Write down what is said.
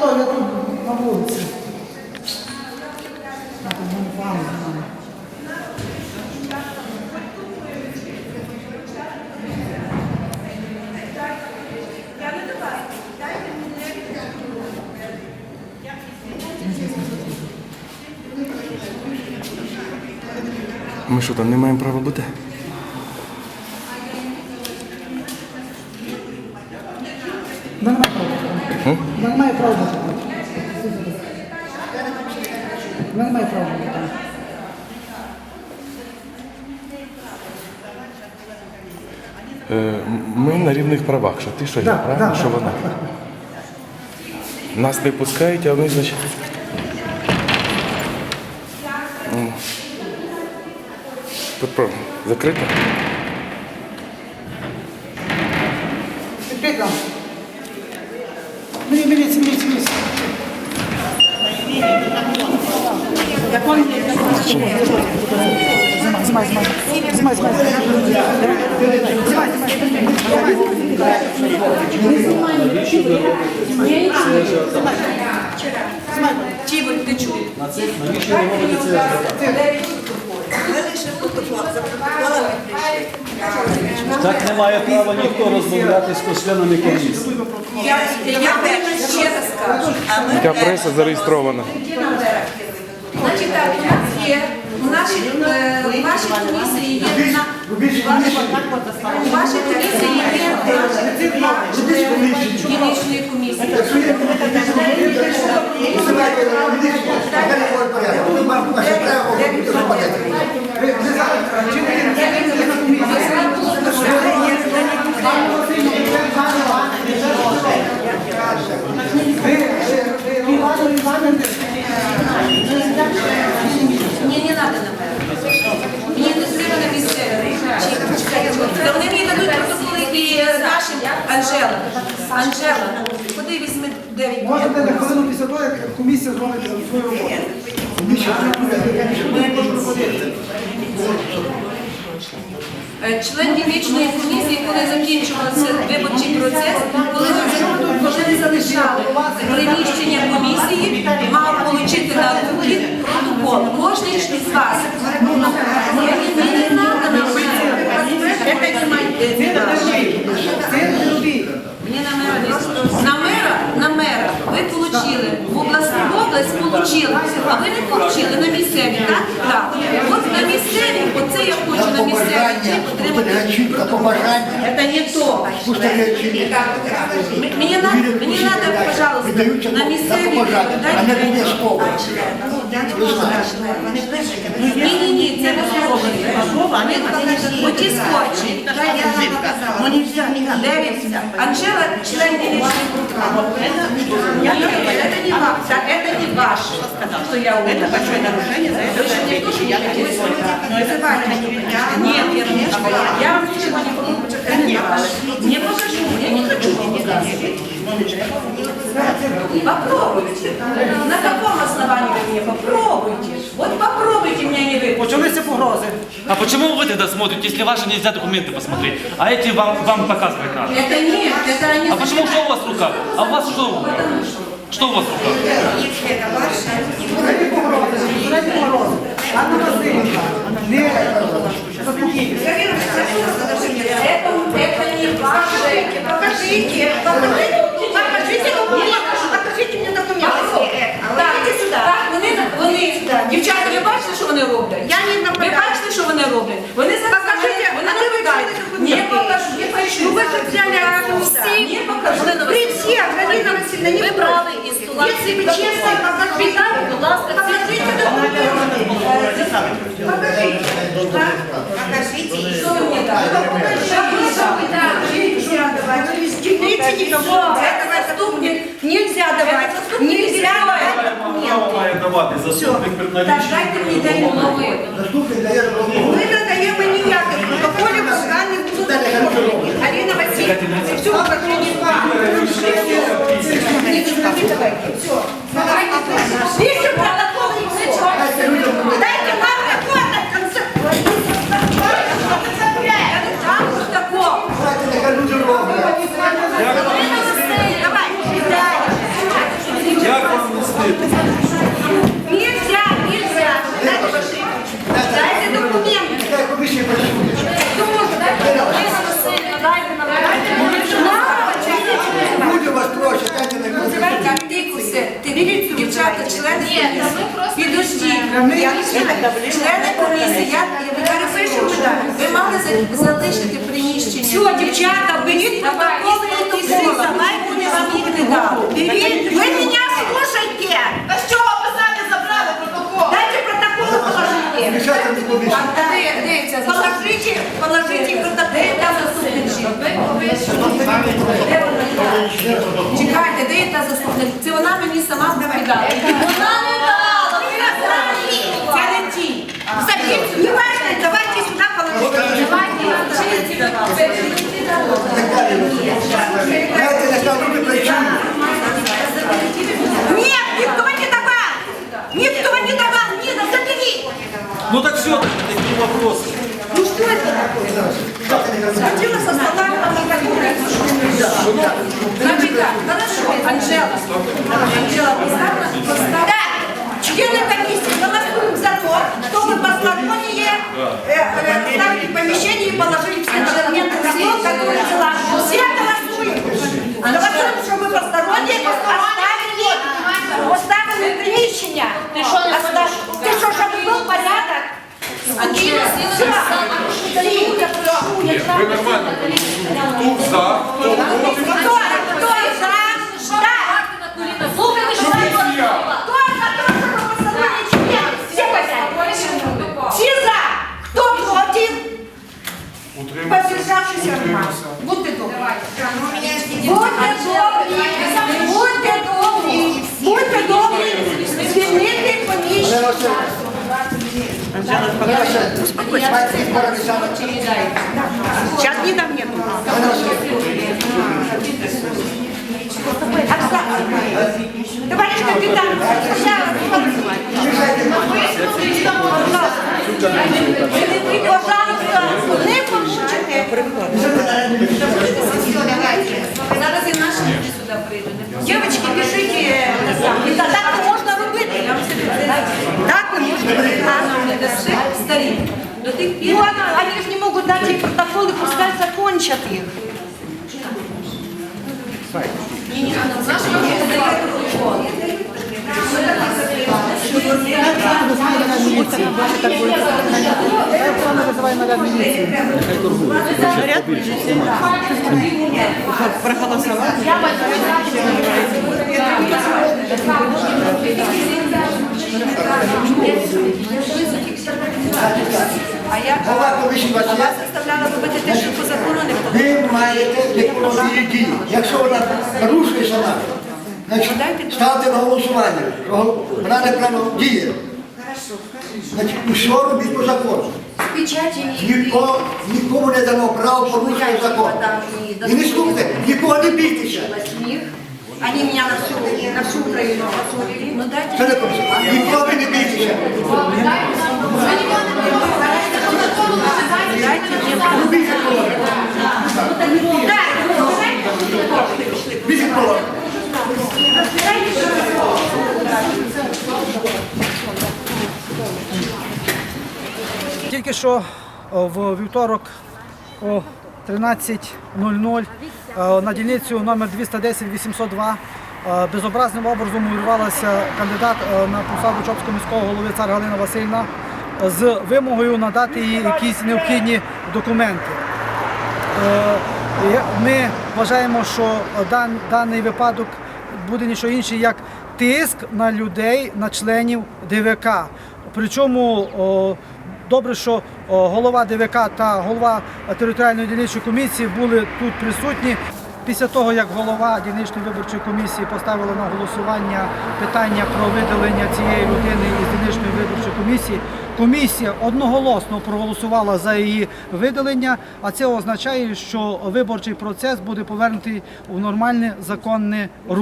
то, я тут на вулиці. Знаю. Ми що там не маємо права бути? Вона не має права. Вона не має права бути. там. Вона не має права там. Е, ми на рівних правах, що ти, що я, правильно, що вона. Нас не пускають, а вони, значить. Про- закрито? Відкрий там. Мені, міліція, міліція, знімай. Тіволь, ти чув? Так не має права ніхто розмовляти з членами комісії. Я, ще раз скажу. Ця преса зареєстрована. Значить, так, у нас є, у нашій, е, у вашій комісії є на у вашій комісії. є дільничної комісії. Мені не треба на мене. Мені не треба на місцеві. Та вони мені дадуть протоколи і нашим Анжела. Анжела, ходи візьми 9 Можете на хвилину після того, як комісія зробить свою роботу. Е, Член дільничної комісії, коли закінчувався виборчий процес, коли ви залишали приміщення комісії, мав отримати на протокол. Кожен із вас. Не треба на. Мера на мера, ви отримали в область, в область получили, а ви не отримали на місцеві, так? Так. От на місцеві, хочу на місцеві чим отримати. чітко побажання. Это не то. М- Мені надо, мені надо, пожалуйста, на місцеві а не обов'язково. Ні, ні, ні, це не слово. Оті скотчі. Дивіться, Анжела, член дільничної комісії. Это не вам, так, это не ваше, что я Это большое нарушение, за это я Нет, я не Я вам ничего не покажу. Это не ваше. Не покажу, я не хочу вам показывать. Попробуйте. На каком основании вы мне попробуйте? Вот попробуйте меня не выпустить. Почалися погрози. А почему вы тогда смотрите, если ваши нельзя документы посмотреть, а эти вам, вам показывать надо? Это нет, это они А почему что у вас в руках? А у вас что? в руках? Что у вас в руках? Знаєте погрози. Анна Васильівна, не заспокійтесь. Это, всех, Галина Васильевна, не брали із стола Если вы честно, покажите. Будь ласка, Покажите документы. Покажите. Так, Покажите. Що ви мені дали? Що ви дали? Нельзя давать. Из дельницы никого. Это заступник. Нельзя давать. Нельзя давать. Право має давати заступник при Так, Все управління вами. Все. Давайте. Пишем протокол і все. Дайте нам работать в конце. Я не там такого. Нехай люди роблять. Давай. дівчата, комісії, підождіть, члени комісії, я, ви мали за- залишити приміщення. Все, дівчата, беріть протоколи і не вам їх не дали. Беріть, ви мене слушайте. А з чого писати забрали протокол? Дайте протокол положите. Не. Дивіться, Положите, положите протокол. де та є? Чекайте, де є та заступник? Це вона мені сама розповідала. За, Сейчас не дам мне. Товарищ капитан, пожалуйста, дасте старі. До тих пір. Ну, а- они же не могут дать их протоколы, пускай закончат их. Вона визиває наряд міліції. А я а вас заставляла робити те, що по закону не. Ви маєте виконувати дії. Якщо вона порушує сама, значить ставте на голосування. що Вона неправильно діє. Значить, усе робіть по закону. Печати Ніко, нікому не дано право порушувати закон. І не слухайте, нікого не бійтеся. Они меня на всю, на всю Украину отсудили. Ну дайте поможе. Нікого ви не. Робіть закон. Тільки що в вівторок о 13.00 е, на дільницю номер 210-802 е, безобразним образом увірвалася кандидат е, на посаду Чопського міського голови цар Галина Васильівна е, з вимогою надати їй якісь необхідні документи. Е, Ми вважаємо, що дан- даний випадок буде нічого інше, як тиск на людей, на членів ДВК. Причому добре, що голова ДВК та голова територіальної дільничої комісії були тут присутні. Після того, як голова дільничної виборчої комісії поставила на голосування питання про видалення цієї людини із дільничної виборчої комісії, комісія одноголосно проголосувала за її видалення, а це означає, що виборчий процес буде повернутий у нормальне законне русло.